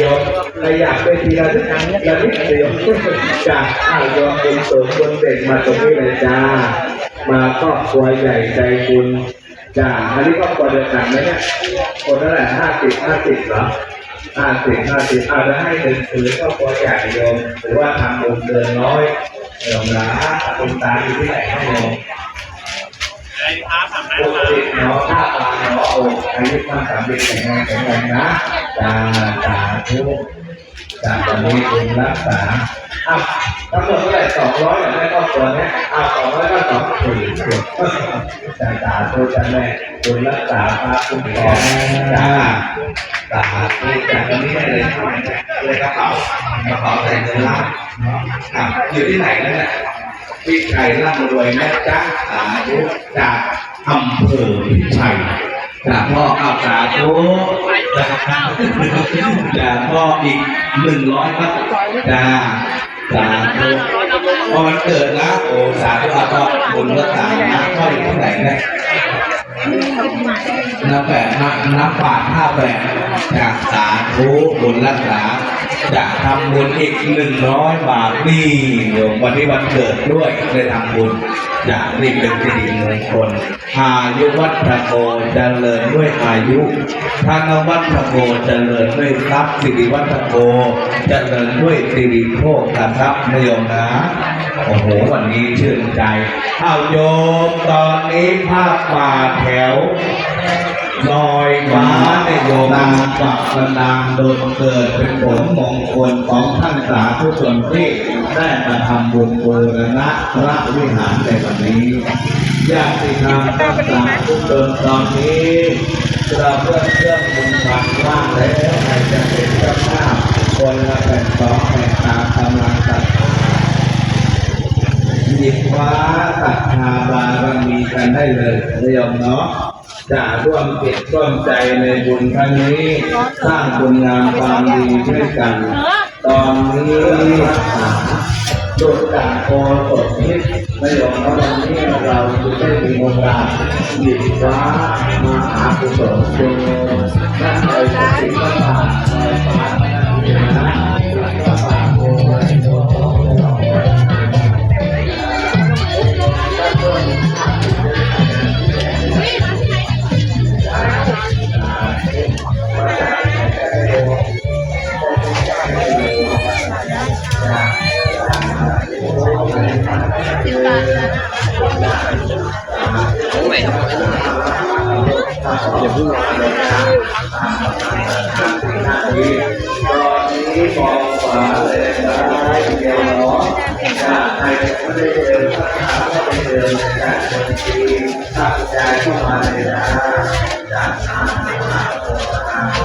โยมใครอยากเป็นทีละนิดระนิดโยมจากอ้าวโยมบุญสูงบุญเด่นมาตรงนี้เลยจ้า มาครอบครัวใหญ่ใจบุญจ้าอันนี้ครอบครัวเดียวกันไหมเนี่ยคนเท่าไหร่ห้าสิบห้าสิบเหรอห้าสิบห้าสิบอาจจะให้เป็นถือครอบครัวใหญ่โยมหรือว่าทำบุญเดือนน้อยโยมนะคุณตาอยู่ที่ไหนครับโยมไรดีครับทำได้ปกมาติเนาะหน้าตาเนา อ้อายุมากสามสิบแข็งแรงแข็งแรงนะจ้าสาธุกจากตอนนี้คุณรักษาอ้าวทั้งหมดเท่าไหร่สองร้อยอย่างแม่ครอบครัวนี้อ้าวสองร้อยก็สองสี่สิบจ้าสาธุกจ้าแม่คุณรักษาพระคุณครอจ้าสาธุกจากตอนนี้ได้เลยทำไมเลยกระเป๋ากระเป๋าใส่เงินล้านอยู่ที่ไหนแล้วเนี่ยพี่ชัยร่ำรวยแม่จ้าสาธุจากอำเภอพิชัย จากพ่อข้าวสาธุจากพ่ออีกหนึ่งร้อยครับจ้าสาธุพอมันเกิดแล้วโอ้สาธุอาก็บุญรักษาน้ำค่อยเท่าไหร่นะน้ำแปดน้ำน้ำปาดห้าแปดจากสาธุบุญรักษาจะทำบุญอีกหนึ่งร้อยบาทนี่โยมวันนี้วันเกิดด้วยได้ทำบุญจะนี่เป็นสิริมงคลอายุวัฒโกเจริญด้วยอายุธนวัฒโกเจริญด้วยทรัพย์สิริวัฒโกเจริญด้วยสิริโภคทรัพย์นะโยมนะโอ้โหวันนี้ชื่นใจอ้าวโยมตอนนี้ภาพป่าแถวลอยฟ้าในโยม นามปักบันดาลโดนเกิดเป็นผลมงคลของท่านสาธุชนที่ได้มาทำบุญบูรณะพระวิหารในวันนี้ญาติธรรมท่านสาธุชนตอนนี้เราเพื่อเครื่องบุญบังว่างแล้วใครจะเป็นเจ้าภาพคนละแผ่นสองแผ่นตามกำลังศรัทธาหยิบคว้าศรัทธาบารมีกันได้เลยเรียมเนาะ จะร่วมจิตร่วมใจในบุญครั้งนี้สร้างคุณงามความดีด้วยกัน ตอนนี้โดดจากโคสดนิดไม่ยอมแล้ววันนี้เราจะได้มีโอกาสหยิบคว้ามาหากุศลโยนั่นเลยสติปัฏฐานลอยฟ้านะพระป่าโคไว้โย อย่าเพิ่งร้อนเลยนะตอนนี้มองขวาเลยนะเดียวเนาะจะให้ไม่ได้เดินข้างหน้าไม่ได้เดินนะบางทีตั้งใจเข้ามาเลยนะจากนั้น